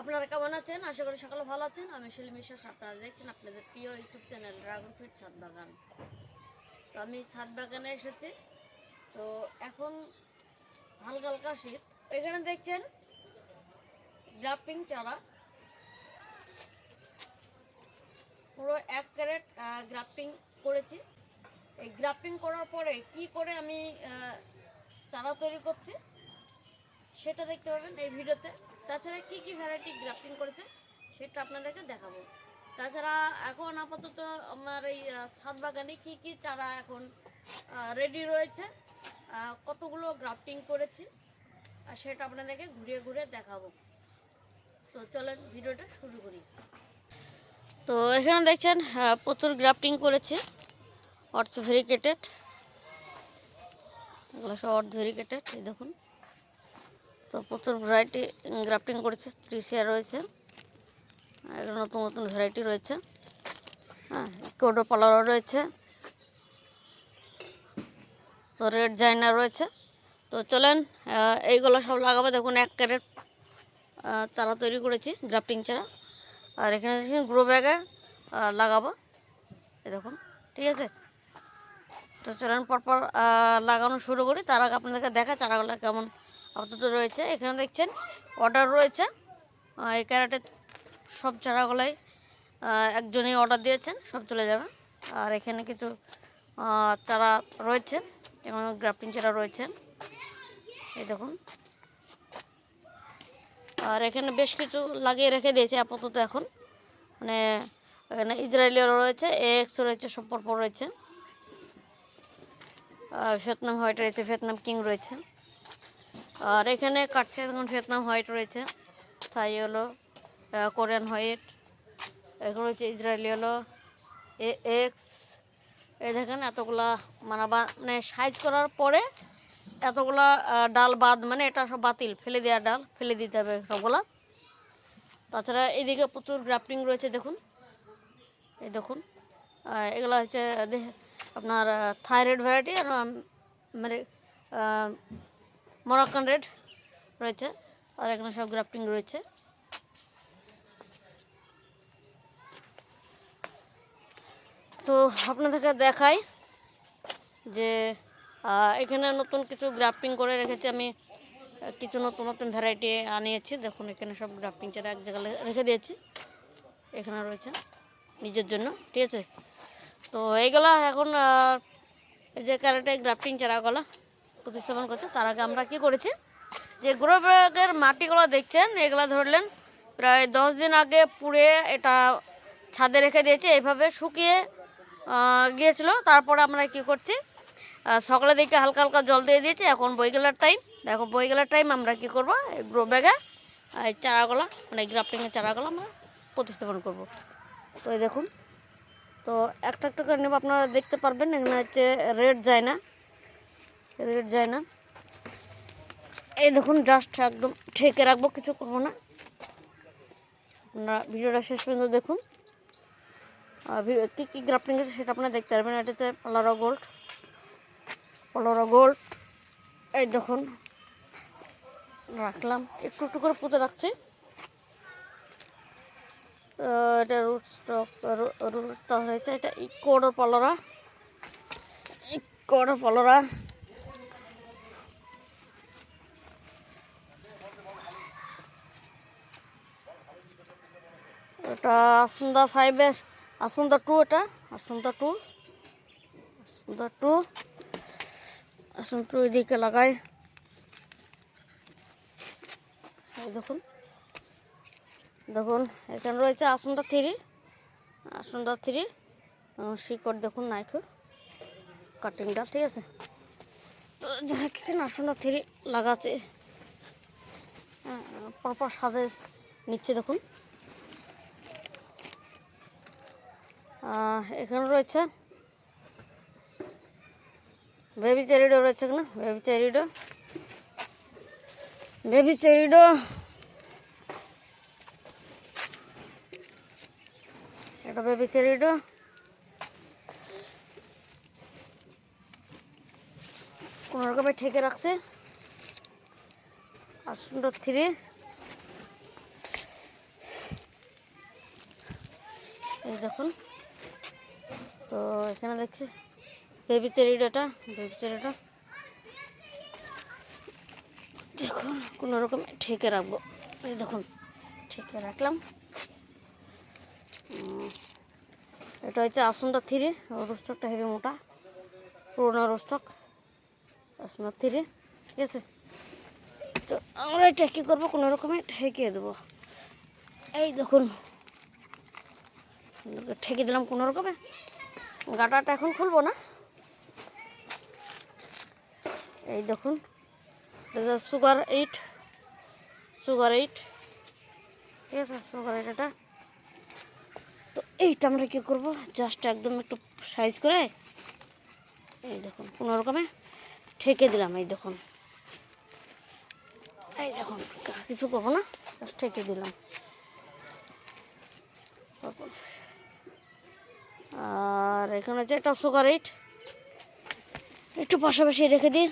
আপনারা কেমন আছেন? আশা করি সকালে ভালো আছেন। আমি শিলিম বিশ্বাস আপনারা দেখছেন আপনাদের প্রিয় ইউটিউব চ্যানেল ড্রাগন ফ্রুট ছাদ বাগান। তো আমি ছাদ বাগানে এসেছি। তো এখন হালকা হালকা শীত। এখানে দেখছেন গ্রাফটিং চারা। পুরো এক ক্যারেট গ্রাফটিং করেছি। এই গ্রাফটিং করার পরে কি করে আমি চারা তৈরি করছি, সেটা দেখতে পাবেন এই ভিডিওতে। তাছাড়া কি কি ভ্যারাইটি গ্রাফটিং করেছে, সেটা আপনাদেরকে দেখাবো। তাছাড়া এখন আপাতত আমার এই ছাদ বাগানে কি কি চারা এখন রেডি রয়েছে কতগুলো গ্রাফটিং করেছি, আর সেটা আপনাদেরকে ঘুরিয়ে ঘুরিয়ে দেখাবো। তো চলেন ভিডিওটা শুরু করি। তো এখানে দেখছেন প্রচুর গ্রাফটিং করেছে অর্থ ভেরিকেটেড এগুলো সব অর্থ ভেরিকেটেড দেখুন। তো প্রচুর ভ্যারাইটি গ্রাফটিং করেছে ত্রিশিয়া রয়েছে নতুন নতুন ভ্যারাইটি রয়েছে। হ্যাঁ কোডো পালারও রয়েছে, তো রেড জাইনা রয়েছে। তো চলেন এইগুলো সব লাগাবো। দেখুন, এক ক্যারেট চারা তৈরি করেছি গ্রাফটিং চারা। আর এখানে দেখুন গ্রো ব্যাগে লাগাবো। এই দেখুন, ঠিক আছে? তো চলেন, পরপর লাগানো শুরু করি। তার আগে আপনাদেরকে দেখা চারাগুলো কেমন আপাতত রয়েছে। এখানে দেখছেন অর্ডার রয়েছে। এই ক্যারাটে সব চারাগুলাই একজনই অর্ডার দিয়েছেন, সব চলে যাবে। আর এখানে কিছু চারা রয়েছে যেমন গ্রাফটিং চারা রয়েছে। এই দেখুন। আর এখানে বেশ কিছু লাগিয়ে রেখে দিয়েছে আপাতত এখন। মানে এখানে ইসরায়েলিয়ারও রয়েছে এ এক্স রয়েছে, সব পরপর রয়েছে। ভিয়েতনাম হোয়াইট রয়েছে, ভিয়েতনাম কিং রয়েছে। আর এখানে কাটছে এখন ভিয়েতনাম হোয়াইট রয়েছে। থাই হলো কোরিয়ান হোয়াইট। এখানে রয়েছে ইসরায়েলি হলো, এ, এক্স। এই দেখেন এতগুলা মানে মানে সাইজ করার পরে এতগুলা ডাল বাদ মানে এটা সব বাতিল। ফেলে দেওয়া ডাল, ফেলে দিতে হবে সবগুলা। তাছাড়া এদিকে প্রচুর গ্রাফটিং রয়েছে, দেখুন। এই দেখুন। এগুলো হচ্ছে আপনার থাইরয়েড ভ্যারাইটি আর মানে মরাক্কান রেড রয়েছে, আর এখানে সব গ্রাফটিং রয়েছে। তো আপনাদেরকে দেখাই যে এখানে নতুন কিছু গ্রাফটিং করে রেখেছি আমি। কিছু নতুন নতুন ভ্যারাইটি আনিয়েছি। দেখুন, এখানে সব গ্রাফটিং চারা এক জায়গায় রেখে দিয়েছি। এখানে রয়েছে নিজের জন্য, ঠিক আছে? তো এইগুলা এখন এই যে ক্যারেটে গ্রাফটিং চারাগুলো প্রতিস্থাপন করছে তার আগে আমরা কি করেছি? যে গ্রো ব্যাগের মাটিগুলো দেখছেন এগুলা ধরলেন প্রায় দশ দিন আগে পুড়ে এটা ছাদে রেখে দিয়েছি এইভাবে শুকিয়ে গিয়েছিল। তারপরে আমরা কি করছি? আহ, সকালে দিকে হালকা হালকা জল দিয়ে দিয়েছি এখন বইগেলার টাইম দেখো বইগেলার টাইম আমরা কি করব? গ্রো ব্যাগে এই চারাগুলো মানে গ্রাফটিংয়ের চারাগুলো আমরা প্রতিস্থাপন করব। তো এই দেখুন তো একটা একটা করে নেব আপনারা দেখতে পারবেন এখানে হচ্ছে রেড যায় না। রেড যায় না। এই দেখুন জাস্ট একদম ঠেকে রাখব, কিছু করব না। আপনারা ভিডিওটা শেষ পর্যন্ত দেখুন। কী কী গ্রাফটিং আছে সেটা আপনারা দেখতে পারবেন। এটা হচ্ছে পলারা গোল্ড পলারা গোল্ড এই দেখুন। রাখলাম। একটু একটু করে পুঁতে রাখছি। এটা রুট স্টক রুটটা হয়েছে। এটা ইকোডো পলরা ইকোডো পলরা এটা আসুন্দা ফাইভের আসুন্দা টু এটা আসুন্দা টু আসুন্দা টু আসুন টু এদিকে লাগাই। দেখুন দেখুন এখানে রয়েছে আসুন্দা থ্রি আসুন্দা থ্রি শিকড় দেখুন নাইখো কাটিংটা ঠিক আছে? এখানে আসুন্দা থ্রি লাগাচ্ছে। হ্যাঁ, পরপর সাজে নিচ্ছে দেখুন। এখানে রয়েছে। বেবি চেরিডো রয়েছে এখানে, বেবি চেরিডো। বেবি চেরিডো। এটা বেবি চেরিডো। কোনো রকমে ঠেকে রাখছে। সুন্দর থ্রি। এই দেখুন। তো এখানে দেখছি বেবি চেরিডাটা বেবি চেরিটা দেখুন কোনো রকম ঠেকে রাখব। এই দেখুন ঠেকে রাখলাম। এটা হচ্ছে আসনটা থ্রি রোস্টকটা হেভি মোটা, পুরোনো রোস্টক আসনটা থ্রি, ঠিক আছে? তো আমরা এটা কী করব? কোনো রকমে ঠেকিয়ে দেবো। এই দেখুন ঠেকে দিলাম কোনো রকমে। গাটাটা এখন খুলবো না। এই দেখুন সুগার এইট সুগার এইট ঠিক আছে? সুগার এইট এটা। তো এইটা আমরা কী করব? জাস্ট একদম একটু সাইজ করে এই দেখুন, কোনো রকমে ঠেকে দিলাম, এই দেখুন। এই দেখুন, কিছু করব না জাস্ট ঠেকে দিলাম। আর এখানে আছে একটা সুগার এইট একটু পাশাপাশি রেখে দিই।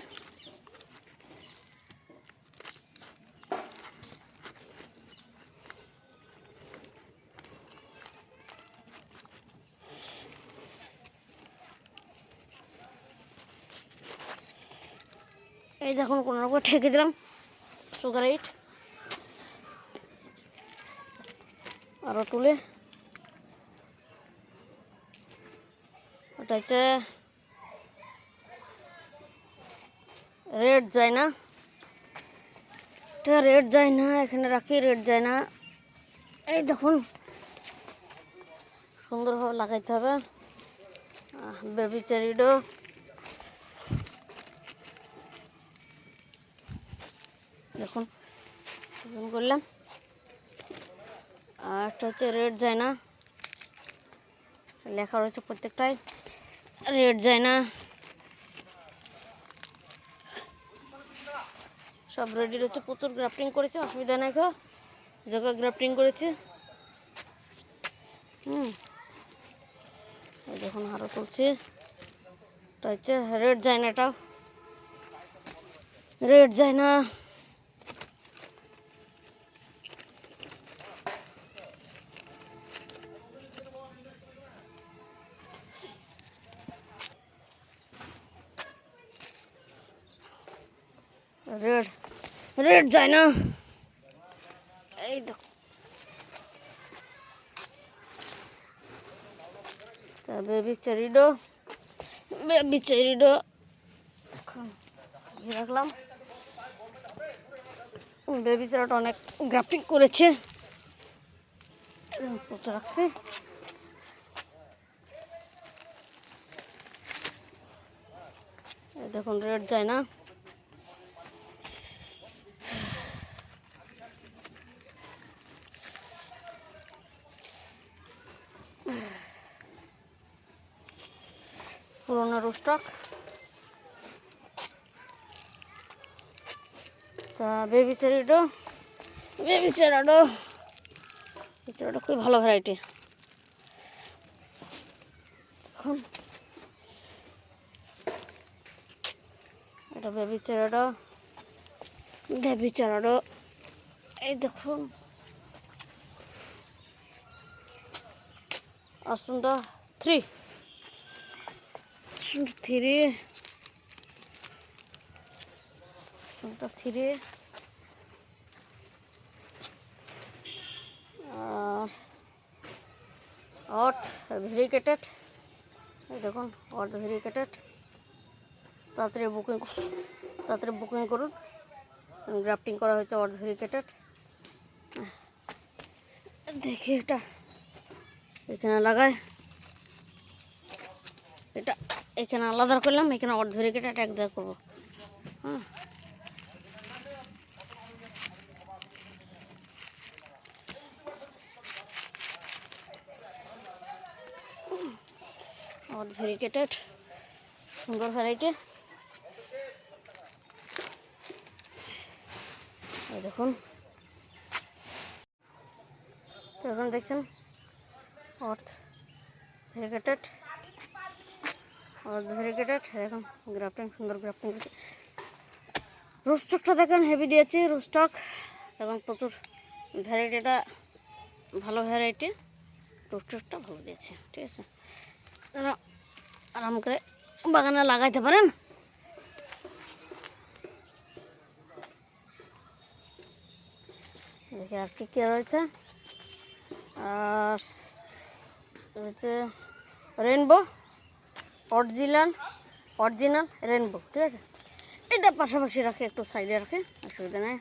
এই দেখুন কোনো রকম ঠেকে দিলাম সুগার এইট আরও তুলে। হচ্ছে রেড যায় না। এটা রেড যায় না, এখানে রাখি রেড যায় না। এই দেখুন, সুন্দরভাবে লাগাইতে হবে। বেবি চেরিডো দেখুন করলাম। আর একটা হচ্ছে রেড যায় না। লেখা রয়েছে প্রত্যেকটাই। রেড যায় না। সব রেডি রয়েছে। প্রচুর গ্রাফটিং করেছে, অসুবিধা নাই খো জায়গায় গ্রাফটিং করেছে। হুম। দেখুন আরও তুলছি। এটা হচ্ছে রেড যায় না এটাও। রেড যায় না। রেড রেড যায় না। এই দেখো বেবি চেরিডো বেবি চেরিডো। রাখলাম। বেবি চেরাটা অনেক গ্রাফিক করেছে। রাখছি। দেখুন, রেড যায় না। রোস্টক তা বেবি চেরিডো বেবি চেরাডো চেরাডো খুবই ভালো ভ্যারাইটি এখন এটা বেবি চেরাডো বেবি চেরাডো এই দেখুন। আসুনটা থ্রি থ্রি থ্রি আর অট ভেরিকেটেড দেখুন অট ভেরিকেটেড তাড়াতাড়ি বুকিং তাড়াতাড়ি বুকিং করুন। গ্রাফটিং করা হয়েছে অট ভেরিকেটেড দেখি এটা। এখানে লাগায় এটা এখানে আলাদা করলাম, এখানে অট ভেরিকেটেড এক জায়গায় করব। হ্যাঁ। অট ভেরিকেটেড সুন্দর ভ্যারাইটি দেখুন। তো এখন দেখছেন অর্থ ভেরিকেটেড অর্থ ভেরিকেটেড এখন গ্রাফটিং সুন্দর গ্রাফটিং রোস্টকটা দেখেন হেভি দিয়েছি রোস্টক এবং প্রচুর ভ্যারাইটিটা ভালো ভ্যারাইটি টোস্টারটা ভালো দিয়েছে ঠিক আছে আরাম করে বাগানে লাগাইতে পারেন দেখি আর কি কি রয়েছে আর রয়েছে রেনবো অরিজিনাল অরিজিনাল রেনবো ঠিক আছে? এটা পাশাপাশি রাখে, একটু সাইডে রাখে, অসুবিধা নেই।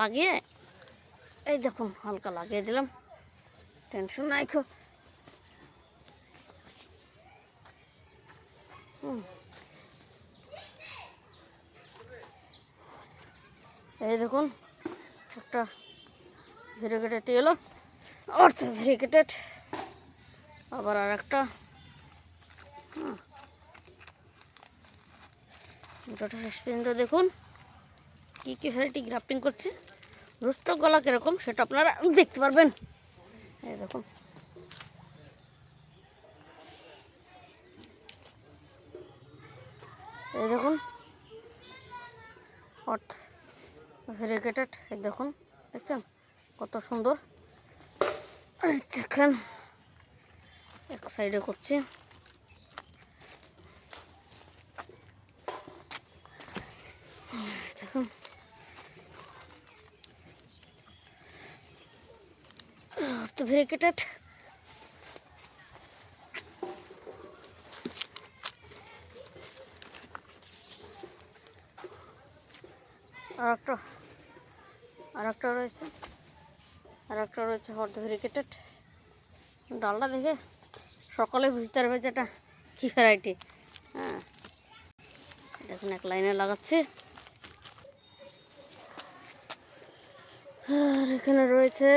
লাগিয়ে, এই দেখুন, হালকা লাগিয়ে দিলাম। টেনশন নাই খুব। এই দেখুন, একটা ভেরিকেটেড এলো অর্থ ভেরিকেটেড আবার আর একটা দুটোটা শেষ দেখুন। কী কী ভ্যারাইটি গ্রাফটিং করছে। রুস্টক গলা কীরকম সেটা আপনারা দেখতে পারবেন। এই দেখুন। এই দেখুন। অর্থ ভেরিকেটেড এই দেখুন। দেখছেন? কত সুন্দর। দেখেন এক সাইডে করছি। দেখুন। তো ভেরিকেটেড। আর একটা আর একটা রয়েছে। আর একটা রয়েছে, হর্দ ভেরিকেটেড ডালটা দেখে সকালে বুঝতে পারবে যে এটা কী ভ্যারাইটি হ্যাঁ দেখুন, এক লাইনে লাগাচ্ছে। আর এখানে রয়েছে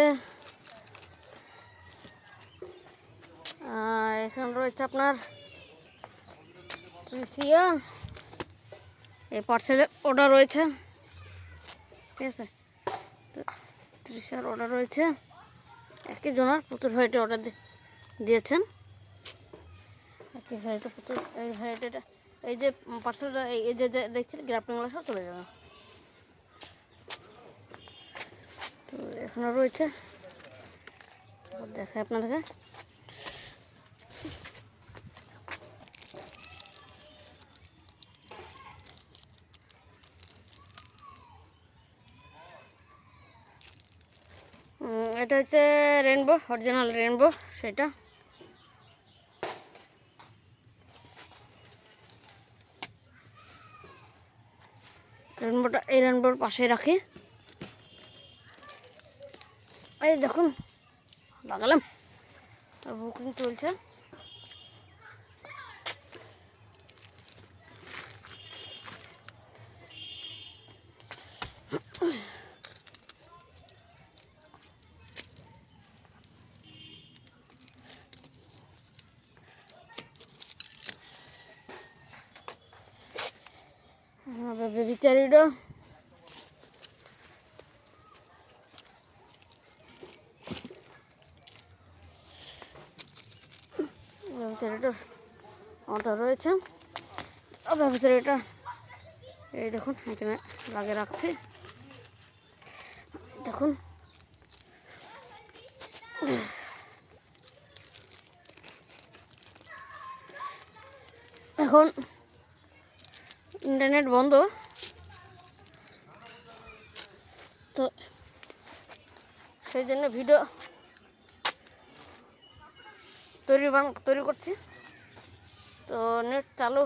এখানে রয়েছে আপনার ত্রিশিয়া। এই পার্সেলের অর্ডার রয়েছে। ঠিক আছে? ত্রিশার অর্ডার রয়েছে। একই জনার প্রচুর ভ্যারাইটি অর্ডার দিয়েছেন। একই ভ্যারাইটি প্রচুর এই ভ্যারাইটিটা এই যে পার্সেলটা এই যে দেখছেন গ্রাফটিংগুলো সব চলে যাবে। তো এখনও রয়েছে। দেখায় আপনাদেরকে উম, এটা হচ্ছে রেনবো অরিজিনাল রেনবো সেটা। রেনবোটা এই রেনবোর পাশে রাখি। এই দেখুন, লাগালাম। বুকিং চলছে। বেবি চারিটা ব্যবসায়ীটার অর্ডার রয়েছে ব্যবসায়ীটা এই দেখুন, এখানে লাগিয়ে রাখছি। দেখুন। এখন ইন্টারনেট বন্ধ। সেই জন্য ভিডিও তৈরি তৈরি করছি। তো নেট চালু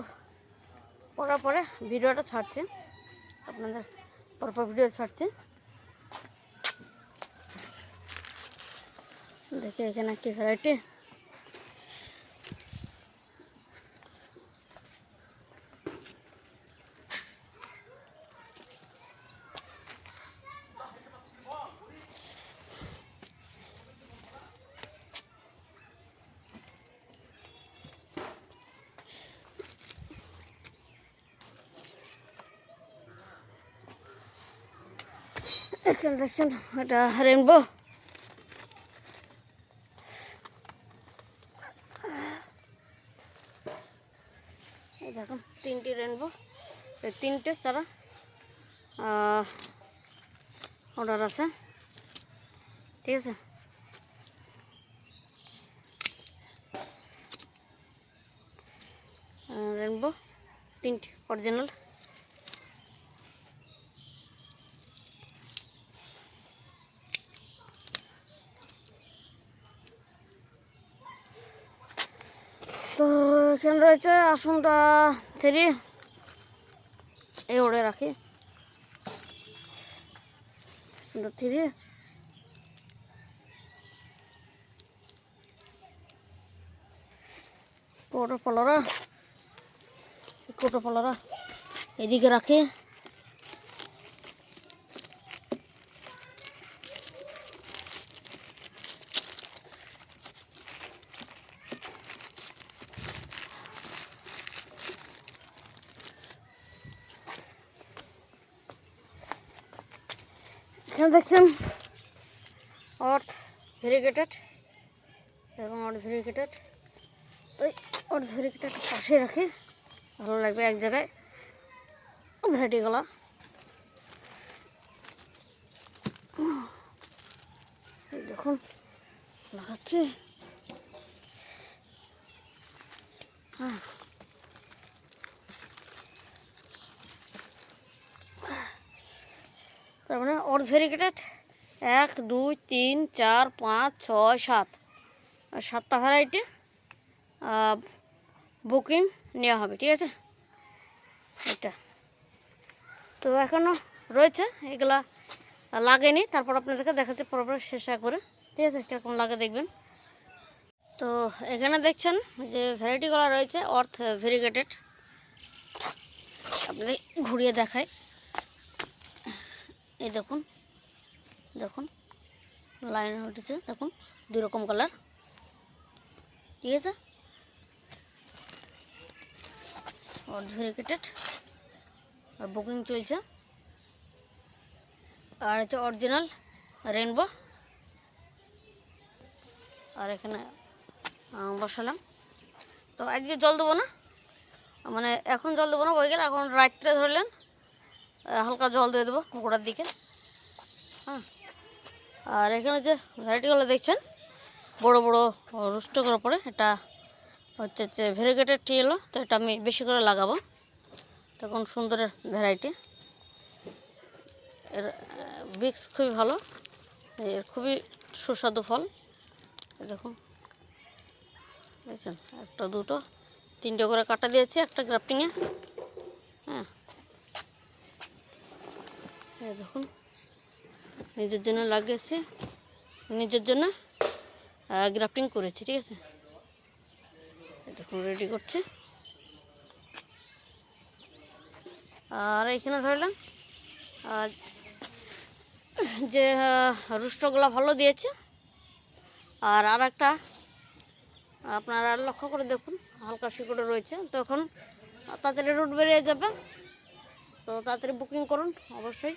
করার পরে ভিডিওটা ছাড়ছি। আপনাদের পরপর ভিডিও ছাড়ছি। দেখে এখানে কি ভ্যারাইটি এখানে দেখছেন এটা রেনবো এই দেখুন তিনটি রেনবো তিনটে চারা অর্ডার আছে ঠিক আছে রেনবো প্রিন্ট অরিজিনাল তো এখানে রয়েছে? আসনটা থ্রি। এই ওড়ে রাখি। আসনটা থ্রি। কোটো পলারা। কোটো পলারা। এদিকে রাখি। এখানে দেখছেন অর্থ ভেরিগেটেড এবং অর্থ ভেরিগেটেড ওই অর্থ ভেরিগেটেড পাশে রাখি, ভালো লাগবে এক জায়গায়। ভ্যারাইটিগুলো গলা। দেখুন লাগাচ্ছি হ্যাঁ ভেরিগেটেড এক, দুই, তিন, চার, পাঁচ, ছয়, সাত। সাতটা ভ্যারাইটি বুকিং নেওয়া হবে, ঠিক আছে? এটা। তো এখনও রয়েছে, এগুলা লাগেনি, তারপর আপনাদেরকে দেখাচ্ছে পরপর শেষ করে, ঠিক আছে? কীরকম লাগে দেখবেন। তো এখানে দেখছেন যে ভ্যারাইটিগুলো রয়েছে, অর্থ ভেরিগেটেড আপনি ঘুরিয়ে দেখায় এই দেখুন দেখুন, লাইন উঠেছে, দেখুন দুই রকম কালার ঠিক আছে? ভেরিকেটেড আর বুকিং চলছে। আর হচ্ছে অরিজিনাল রেনবো আর এখানে বসালাম। তো আজকে জল দেবো না। মানে এখন জল দেবো না, হয়ে গেলে এখন রাত্রে ধরলেন। হালকা জল দিয়ে দেবো গোড়ার দিকে। হ্যাঁ আর এখানে যে ভ্যারাইটিগুলো দেখছেন, বড় বড় রুষ্ট করার পরে এটা হচ্ছে যে ভেরিগেটেড টি এলো, তো এটা আমি বেশি করে লাগাবো। তখন সুন্দরের ভ্যারাইটি। এর বিক্স খুবই ভালো। এর খুবই সুস্বাদু ফল। দেখুন। দেখছেন? একটা, দুটো, তিনটে করে কাটা দিয়েছি একটা গ্রাফটিংয়ে হ্যাঁ। দেখুন, নিজের জন্য লাগিয়েছি, নিজের জন্য গ্রাফটিং করেছি, ঠিক আছে? দেখুন রেডি করছি। আর এখানে ধরলাম, আর যে রুষ্টগুলো ভালো দিয়েছে, আর আর একটা আপনারা লক্ষ্য করে দেখুন, হালকা শিকড়ে রয়েছে। তো এখন, তাড়াতাড়ি রুট বেরিয়ে যাবে, তো তাড়াতাড়ি বুকিং করুন, অবশ্যই।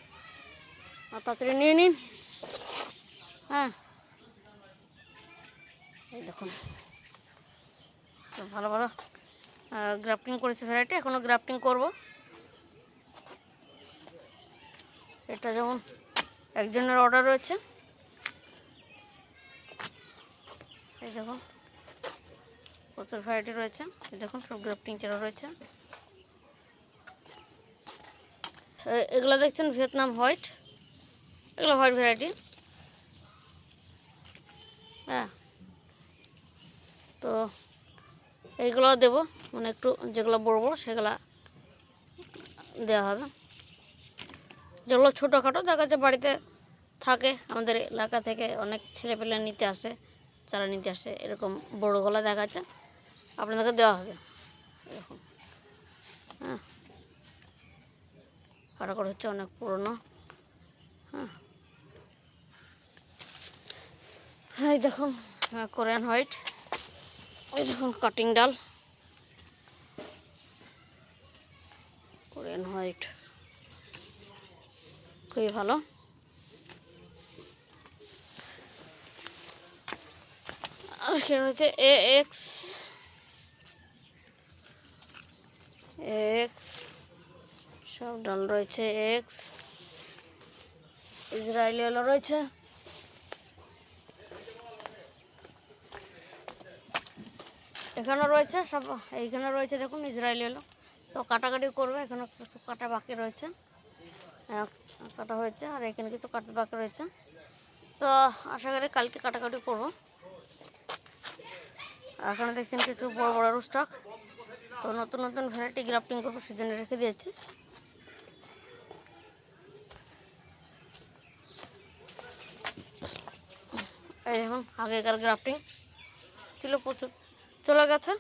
তাড়াতাড়ি নিয়ে নিন। হ্যাঁ। এই দেখুন। তো ভালো ভালো গ্রাফটিং করেছে ভ্যারাইটি এখনও গ্রাফটিং করব। এটা যেমন একজনের অর্ডার রয়েছে। এই দেখুন, প্রচুর ভ্যারাইটি রয়েছে। এই দেখুন, সব গ্রাফটিং চারা রয়েছে। এগুলো দেখছেন ভিয়েতনাম হোয়াইট। এগুলো হোয়াইট ভ্যারাইটি হ্যাঁ। তো এইগুলো দেবো মানে একটু যেগুলো বড় বড় সেগুলো দেওয়া হবে। যেগুলো ছোটোখাটো দেখা যাচ্ছে বাড়িতে থাকে, আমাদের এলাকা থেকে অনেক ছেলেপেলে নিতে আসে, চারা নিতে আসে, এরকম বড় গলা দেখা যাচ্ছে, আপনাদেরকে দেওয়া হবে। এরকম। হ্যাঁ। কাটাকড় হচ্ছে অনেক পুরনো। হ্যাঁ হ্যাঁ এই দেখুন কোরিয়ান হোয়াইট এই দেখুন কাটিং ডাল। কোরিয়ান হোয়াইট খুবই ভালো। সেটা হচ্ছে এ এক্স এক্স সব ডাল রয়েছে এক্স ইসরায়েলি রয়েছে। এখানে রয়েছে, সব এইখানে রয়েছে, দেখুন, ইসরায়েলি এলো। তো কাটাকাটি করবে, এখানে কিছু কাটা বাকি রয়েছে। কাটা হয়েছে, আর এখানে কিছু কাটা বাকি রয়েছে। তো আশা করি কালকে কাটাকাটি করব। এখানে দেখছেন কিছু বড় বড় স্টক তো নতুন নতুন ভ্যারাইটি গ্রাফটিং করব সেজন্য রেখে দিয়েছি। এই দেখুন, আগেকার গ্রাফটিং ছিল প্রচুর। চলে গেছেন?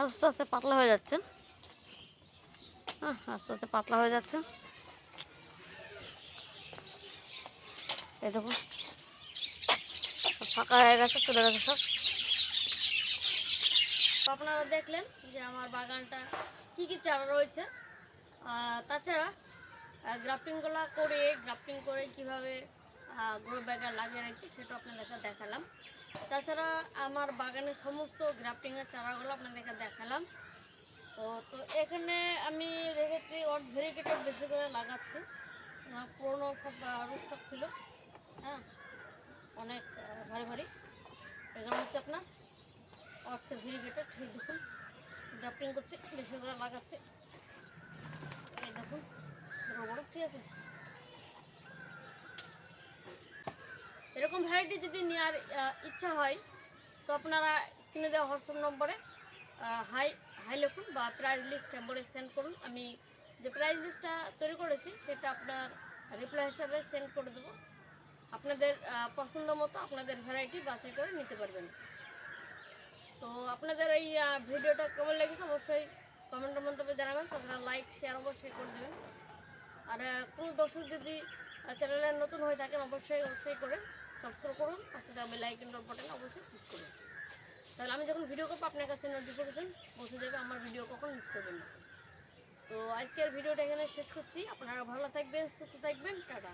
আস্তে আস্তে পাতলা হয়ে যাচ্ছে হ্যাঁ আস্তে আস্তে পাতলা হয়ে যাচ্ছে এই দেখুন। ফাঁকা হয়ে গেছে, চলে গেছে সব। আপনারা দেখলেন যে আমার বাগানটা কি কি চারা রয়েছে। তাছাড়া গ্রাফটিংগুলো করে, গ্রাফটিং করে কীভাবে গ্রো ব্যাগে লাগিয়ে রাখছি সেটা আপনাদেরকে দেখালাম। তাছাড়া আমার বাগানের সমস্ত গ্রাফটিংয়ের চারাগুলো আপনাদেরকে দেখালাম। তো তো এখানে আমি রেখেছি অট ভেরিকেটেড বেশি করে লাগাচ্ছি। আমার পুরোনো সব রুস্টক ছিল হ্যাঁ? অনেক ভারী ভারী। এখানে হচ্ছে আপনার অর্থ ভেরিগেটেড ঠিক দেখুন। গ্রাফটিং করছি, বেশি করে লাগাচ্ছি। এই দেখুন বড়, ঠিক আছে? এরকম ভ্যারাইটি যদি নেওয়ার ইচ্ছা হয়, তো আপনারা স্ক্রিনে দেওয়া হোয়াটসঅ্যাপ নম্বরে হাই হাই লিখুন বা প্রাইস লিস্ট নম্বরে সেন্ড করুন। আমি যে প্রাইস লিস্টটা তৈরি করেছি, সেটা আপনার রিপ্লাই হিসাবে সেন্ড করে দেবো। আপনাদের পছন্দ মতো আপনাদের ভ্যারাইটি বাছাই করে নিতে পারবেন। তো আপনাদের এই ভিডিওটা কেমন লেগেছে অবশ্যই কমেন্টের মন্তব্যে জানাবেন। তাছাড়া লাইক শেয়ার অবশ্যই করে দেবেন। আর কোনো দর্শক যদি চ্যানেলে নতুন হয়ে থাকেন, অবশ্যই অবশ্যই করে সাবস্ক্রাইব করুন সাথে আমি লাইক এন্ড বাটন অবশ্যই ক্লিক করুন। তাহলে আমি যখন ভিডিও করব, আপনার কাছে নোটিফিকেশন পৌঁছে যাবে, আমার ভিডিও কখন মিস করবেন না। তো আজকের ভিডিওটা এখানে শেষ করছি। আপনারা ভালো থাকবেন, সুস্থ থাকবেন, টাটা।